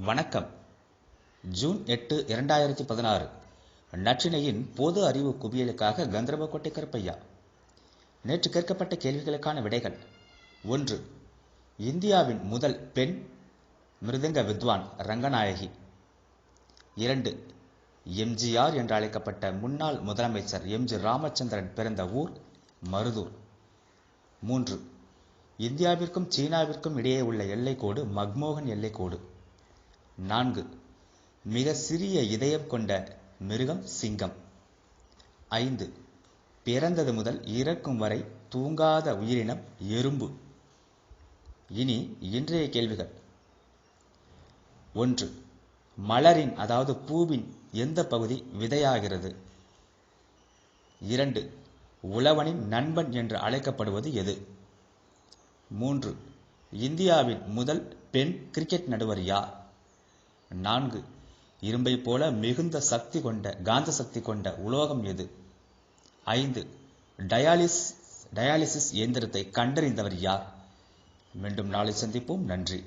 வணக்கம். ஜூன் எட்டு இரண்டாயிரத்தி பதினாறு. நற்றினையின் பொது அறிவு குவியலுக்காக கந்தர்வக்கோட்டை கருப்பையா நேற்று கேட்கப்பட்ட கேள்விகளுக்கான விடைகள். ஒன்று இந்தியாவின் முதல் பெண் மிருதங்க வித்வான் ரங்கநாயகி. இரண்டு எம்ஜிஆர் என்று அழைக்கப்பட்ட முன்னாள் முதலமைச்சர் எம்ஜி ராமச்சந்திரன் பிறந்த ஊர் மருதூர். மூன்று இந்தியாவிற்கும் சீனாவிற்கும் இடையே உள்ள எல்லைக்கோடு மக்மோகன் எல்லைக்கோடு. நான்கு. மிக சிறிய இதயம் கொண்ட மிருகம் சிங்கம். ஐந்து. பிறந்தது முதல் இறக்கும் வரை தூங்காத உயிரினம் எறும்பு. இனி இன்றைய கேள்விகள். ஒன்று. மலரின் அதாவது பூவின் எந்த பகுதி விதையாகிறது? இரண்டு. உழவனின் நண்பன் என்று அழைக்கப்படுவது எது? மூன்று. இந்தியாவின் முதல் பெண் கிரிக்கெட் நடுவர் யார்? நான்கு. இரும்பை போல மிகுந்த சக்தி கொண்ட காந்த சக்தி கொண்ட உலோகம் எது? ஐந்து. டயாலிஸ் டயாலிசிஸ் இயந்திரத்தை கண்டறிந்தவர் யார்? மீண்டும் நாளை சந்திப்போம். நன்றி.